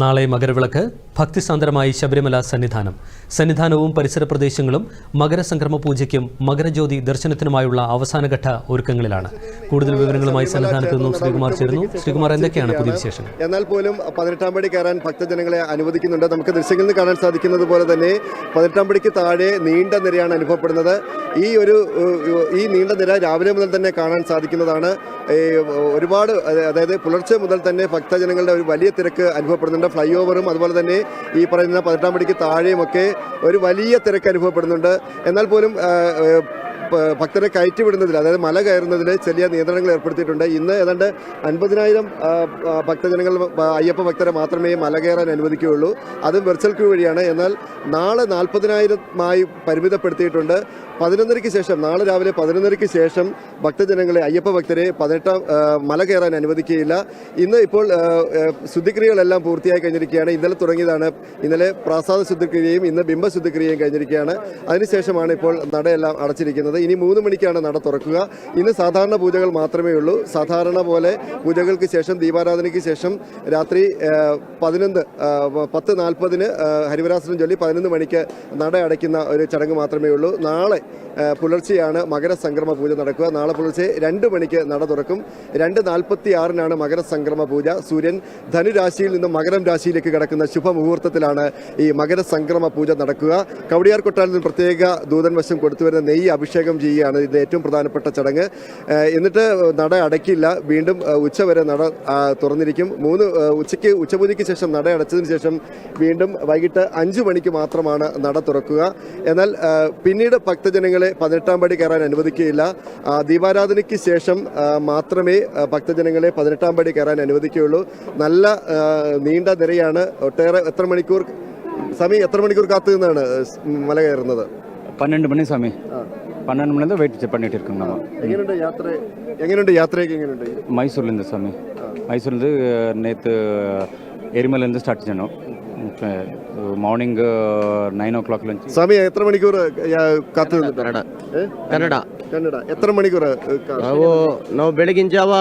നാളെ മകരവിളക്ക് ഭക്തിസാന്ദ്രമായി ശബരിമല സന്നിധാനം. സന്നിധാനവും പരിസര പ്രദേശങ്ങളും മകരസംക്രമ പൂജയ്ക്കും മകരജ്യോതി ദർശനത്തിനുമായുള്ള അവസാനഘട്ട ഒരുക്കങ്ങളിലാണ്. കൂടുതൽ വിവരങ്ങളുമായി സന്നിധാനത്ത് നിന്നും ശ്രീകുമാർ ചേരുന്നു. ശ്രീകുമാർ എന്തൊക്കെയാണ് പുതിയ വിശേഷം എന്നാൽ പോലും പതിനെട്ടാം പടി കയറാൻ ഭക്തജനങ്ങളെ അനുവദിക്കുന്നുണ്ട്. നമുക്ക് ദൃശ്യങ്ങളിൽ കാണാൻ സാധിക്കുന്നത് പോലെ തന്നെ പതിനെട്ടാം പടിക്ക് താഴെ നീണ്ട നിരയാണ് അനുഭവപ്പെടുന്നത്. ഈ ഒരു ഈ നീണ്ട നിര രാവിലെ മുതൽ തന്നെ കാണാൻ സാധിക്കുന്നതാണ്. ഒരുപാട് അതായത് പുലർച്ചെ മുതൽ തന്നെ ഭക്തജനങ്ങളുടെ ഒരു വലിയ തിരക്ക് അനുഭവപ്പെടുന്നുണ്ട്. ഫ്ലൈ ഓവറും അതുപോലെ തന്നെ ഈ പറയുന്ന പതിനെട്ടാം പടിക്ക് താഴെയുമൊക്കെ ഒരു വലിയ തിരക്ക് അനുഭവപ്പെടുന്നുണ്ട്. എന്നാൽ പോലും ഭക്തരെ കയറ്റി വിടുന്നതിൽ അതായത് മല കയറുന്നതിൽ ചെറിയ നിയന്ത്രണങ്ങൾ ഏർപ്പെടുത്തിയിട്ടുണ്ട്. ഇന്ന് ഏതാണ്ട് അൻപതിനായിരം ഭക്തജനങ്ങൾ അയ്യപ്പ ഭക്തരെ മാത്രമേ മല കയറാൻ അനുവദിക്കുകയുള്ളൂ. അതും വെർച്വൽ ക്യൂ വഴിയാണ്. എന്നാൽ നാളെ നാൽപ്പതിനായിരമായി പരിമിതപ്പെടുത്തിയിട്ടുണ്ട്. പതിനൊന്നരയ്ക്ക് ശേഷം നാളെ രാവിലെ പതിനൊന്നരയ്ക്ക് ശേഷം ഭക്തജനങ്ങളെ അയ്യപ്പ ഭക്തരെ പതിനെട്ടാം മല കയറാൻ അനുവദിക്കുകയില്ല. ഇന്ന് ഇപ്പോൾ ശുദ്ധിക്രിയകളെല്ലാം പൂർത്തിയായി കഴിഞ്ഞിരിക്കുകയാണ്. ഇന്നലെ തുടങ്ങിയതാണ്. ഇന്നലെ പ്രാസാദ ശുദ്ധിക്രിയയും ഇന്ന് ബിംബ ശുദ്ധിക്രിയയും കഴിഞ്ഞിരിക്കുകയാണ്. അതിനുശേഷമാണ് ഇപ്പോൾ നടയെല്ലാം അടച്ചിരിക്കുന്നത്. ഇനി മൂന്ന് മണിക്കാണ് നട തുറക്കുക. ഇന്ന് സാധാരണ പൂജകൾ മാത്രമേ ഉള്ളൂ. സാധാരണ പോലെ പൂജകൾക്ക് ശേഷം ദീപാരാധനയ്ക്ക് ശേഷം രാത്രി പതിനൊന്ന് പത്ത് നാൽപ്പതിന് ഹരിവരാസനം ചൊല്ലി പതിനൊന്ന് മണിക്ക് നട അടയ്ക്കുന്ന ഒരു ചടങ്ങ് മാത്രമേ ഉള്ളൂ. നാളെ പുലർച്ചെയാണ് മകരസംക്രമ പൂജ നടക്കുക. നാളെ പുലർച്ചെ രണ്ട് മണിക്ക് നട തുറക്കും. രണ്ട് നാൽപ്പത്തി ആറിനാണ് മകരസംക്രമ പൂജ. സൂര്യൻ ധനുരാശിയിൽ നിന്നും മകരം രാശിയിലേക്ക് കിടക്കുന്ന ശുഭമുഹൂർത്തത്തിലാണ് ഈ മകരസംക്രമ പൂജ നടക്കുക. കവടിയാർ കൊട്ടാരത്തിൽ പ്രത്യേക ദൂതൻ വശം കൊടുത്തുവരുന്ന നെയ്യ് അഭിഷേകം അഭിഷേകം ചെയ്യുകയാണ് ഇത് ഏറ്റവും പ്രധാനപ്പെട്ട ചടങ്ങ്. എന്നിട്ട് നട അടയ്ക്കില്ല. വീണ്ടും ഉച്ചവരെ നട തുറന്നിരിക്കും. മൂന്ന് ഉച്ചയ്ക്ക് ഉച്ചപൂജയ്ക്ക് ശേഷം നട അടച്ചതിന് ശേഷം വീണ്ടും വൈകിട്ട് അഞ്ച് മണിക്ക് മാത്രമാണ് നട തുറക്കുക. എന്നാൽ പിന്നീട് ഭക്തജനങ്ങളെ പതിനെട്ടാം പടി കയറാൻ അനുവദിക്കുകയില്ല. ദീപാരാധനയ്ക്ക് ശേഷം മാത്രമേ ഭക്തജനങ്ങളെ പതിനെട്ടാം പടി കയറാൻ അനുവദിക്കുകയുള്ളൂ. നല്ല നീണ്ട നിരയാണ്. ഒട്ടേറെ എത്ര മണിക്കൂർ സമയം എത്ര മണിക്കൂർ കാത്തു നിന്നാണ് മല കയറുന്നത്? പന്ത്രണ്ട് മണി സമയം. பன்னெண்டு மணி தான் வெயிட் பண்ணிட்டு இருக்கோங்க நம்ம. എങ്ങനെയുണ്ട് யாத்திரை എങ്ങനെയുണ്ട് யாத்திரைக்கு എങ്ങനെയുണ്ട് மைசூர்லேருந்து சாமி. மைசூர்லேருந்து நேற்று எரிமலேருந்து ஸ்டார்ட் பண்ணோம். మార్నింగ్ నైన్ ఓ క్లాక్ నుంచి എത്ര മണിക്കൂർ കാത്തു ನಿಂತು? ಕನ್ನಡ ಕನ್ನಡ ಕನ್ನಡ ಎತ್ತರ ಮಣಿಕೂರ ನಾವು ನಾವು ಬೆಳಗಿನ ಜಾವ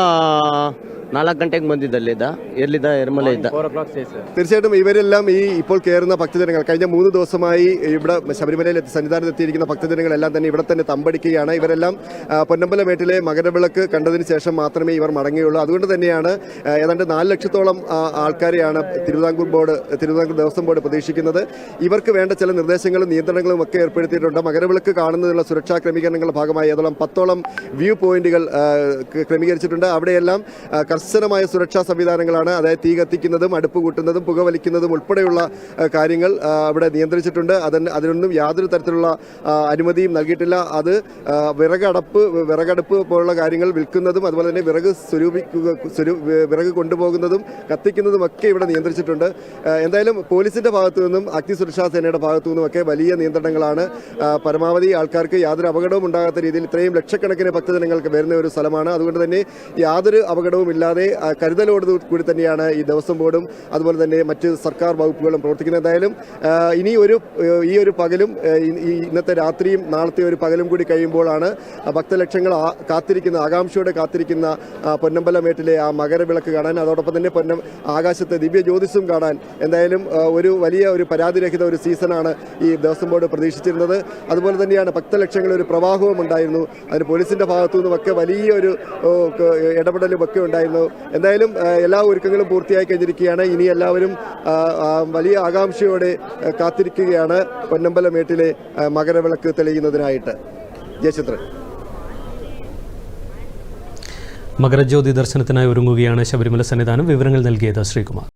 ನಾಲ್ಕು ಗಂಟೆಗೆ ಬಂದಿದ್ದು ಅಲ್ಲಿದ್ದ ಎಲ್ಲಿದ್ದ ಎರ್ಮಲೆ ಇದ್ದ ఫోర్ ఓ క్లాక్ చేశారు തീർച്ചയായിട്ടും ഇവരെല്ലാം ഈ ഇപ്പോൾ കയറുന്ന ഭക്തജനങ്ങൾ കഴിഞ്ഞ മൂന്ന് ദിവസമായി ഇവിടെ ശബരിമലയിൽ എത്തി- സന്നിധാനത്ത് എത്തിയിരിക്കുന്ന ഭക്തജനങ്ങളെല്ലാം തന്നെ ഇവിടെ തന്നെ തമ്പടിക്കുകയാണ്. ഇവരെല്ലാം ആ, പൊന്നമ്പലമേട്ടിലെ മകരവിളക്ക് കണ്ടതിന് ശേഷം മാത്രമേ ഇവർ മടങ്ങിയുള്ളൂ. അതുകൊണ്ട് തന്നെയാണ് ആ, ഏതാണ്ട് നാല് ലക്ഷത്തോളം ആ, ആൾക്കാരെയാണ് തിരുവിതാംകൂർ ബോർഡ് തിരുവിതാംകൂർ ബോർഡ് പ്രതീക്ഷിക്കുന്നത്. ഇവർക്ക് വേണ്ട ചില നിർദ്ദേശങ്ങളും നിയന്ത്രണങ്ങളും ഒക്കെ ഏർപ്പെടുത്തിയിട്ടുണ്ട്. മകരവിളക്ക് കാണുന്നതിനുള്ള സുരക്ഷാ ക്രമീകരണങ്ങളുടെ ഭാഗമായി ഏതോളം പത്തോളം വ്യൂ പോയിന്റുകൾ ക്രമീകരിച്ചിട്ടുണ്ട്. അവിടെയെല്ലാം കർശനമായ സുരക്ഷാ സംവിധാനങ്ങളാണ് അതായത് തീ കത്തിക്കുന്നതും അടുപ്പ് കൂട്ടുന്നതും പുകവലിക്കുന്നതും ഉൾപ്പെടെയുള്ള കാര്യങ്ങൾ അവിടെ നിയന്ത്രിച്ചിട്ടുണ്ട്. അതിന് അതിനൊന്നും യാതൊരു തരത്തിലുള്ള അനുമതിയും നൽകിയിട്ടില്ല. അത് വിറകടപ്പ് വിറകടുപ്പ് പോലുള്ള കാര്യങ്ങൾ വിൽക്കുന്നതും അതുപോലെ തന്നെ വിറക് സ്വരൂപിക്കുക സ്വരൂ- വിറക് കൊണ്ടുപോകുന്നതും കത്തിക്കുന്നതും ഒക്കെ ഇവിടെ നിയന്ത്രിച്ചിട്ടുണ്ട്. എന്തായാലും പോലീസിന്റെ ഭാഗത്തു നിന്നും അഗ്നിസുരക്ഷാ സേനയുടെ ഭാഗത്തു നിന്നും ഒക്കെ വലിയ നിയന്ത്രണങ്ങളാണ്. പരമാവധി ആൾക്കാർക്ക് യാതൊരു അപകടവും ഉണ്ടാകാത്ത രീതിയിൽ ഇത്രയും ലക്ഷക്കണക്കിന് ഭക്തജനങ്ങൾക്ക് വരുന്ന ഒരു സ്ഥലമാണ്. അതുകൊണ്ട് തന്നെ യാതൊരു അപകടവും ഇല്ലാതെ കരുതലോട് കൂടി തന്നെയാണ് ഈ ദേവസ്വം ബോർഡും അതുപോലെ തന്നെ മറ്റ് സർക്കാർ വകുപ്പുകളും പ്രവർത്തിക്കുന്നത്. എന്തായാലും ഇനി ഒരു ഈ ഒരു പകലും ഇന്നത്തെ രാത്രിയും നാളത്തെ ഒരു പകലും കൂടി കഴിയുമ്പോഴാണ് ഭക്തലക്ഷങ്ങൾ കാത്തിരിക്കുന്ന ആകാംക്ഷയോടെ കാത്തിരിക്കുന്ന പൊന്നമ്പലമേട്ടിലെ ആ മകരവിളക്ക് കാണാൻ അതോടൊപ്പം തന്നെ പൊന്നം ആകാശത്തെ ദിവ്യ ജ്യോതിസും കാണാൻ എന്തായാലും ഒരു വലിയ ഒരു പരാതിരഹിത ഒരു സീസണാണ് ഈ ദേവസ്വം ബോർഡ് പ്രതീക്ഷിച്ചിരുന്നത്. അതുപോലെ തന്നെയാണ് ഭക്തലക്ഷങ്ങളിൽ ഒരു പ്രവാഹവും ഉണ്ടായിരുന്നു. അതിന് പോലീസിന്റെ ഭാഗത്തു നിന്നുമൊക്കെ വലിയൊരു ഇടപെടലും ഒക്കെ ഉണ്ടായിരുന്നു. എന്തായാലും എല്ലാ ഒരുക്കങ്ങളും പൂർത്തിയായി കഴിഞ്ഞിരിക്കുകയാണ്. ഇനി എല്ലാവരും വലിയ ആകാംക്ഷയോടെ കാത്തിരിക്കുകയാണ് പൊന്നമ്പലമേട്ടിലെ മകരവിളക്ക് തെളിയുന്നതിനായിട്ട്. ജയചന്ദ്രൻ മകരജ്യോതി ദർശനത്തിനായി ഒരുങ്ങുകയാണ് ശബരിമല സന്നിധാനം. വിവരങ്ങൾ നൽകിയത് ശ്രീകുമാർ.